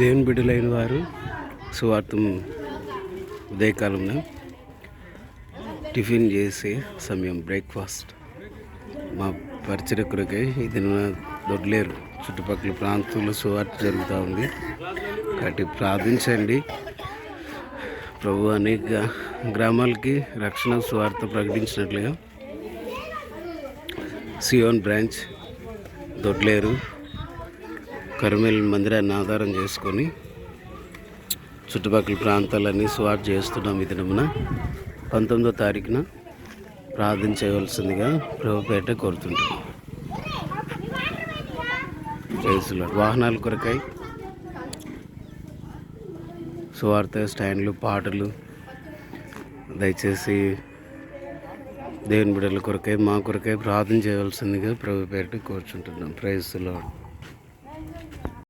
దేవుని బిడ్డలైన వారు సువార్థం ఉదయకాలంలో టిఫిన్ చేసే సమయం బ్రేక్ఫాస్ట్. మా పరిచయ ఇది దొడ్లేరు. చుట్టుపక్కల ప్రాంతంలో సువార్త జరుగుతూ ఉంది. కాబట్టి ప్రార్థించండి. ప్రభు అనేక గ్రామాలకి రక్షణ సువార్త ప్రకటించినట్లుగా. సియోన్ బ్రాంచ్ దొడ్లేరు. కరిమేల్ మందిరాన్ని ఆధారం చేసుకొని చుట్టుపక్కల ప్రాంతాలన్నీ స్వాట్ చేస్తున్నాం ఈ దినమున. పంతొమ్మిదో తారీఖున ప్రార్థన చేయవలసిందిగా ప్రభుపేట కోరుతుంటాం ప్రైజులో వాహనాల కొరకై సువార్త స్టాండ్లు పాటలు దయచేసి దేవుని బిడ్డల కొరకై మా కొరకై ప్రార్థన చేయవలసిందిగా ప్రభుపేట కోరుచుంటున్నాం. ప్రైజ్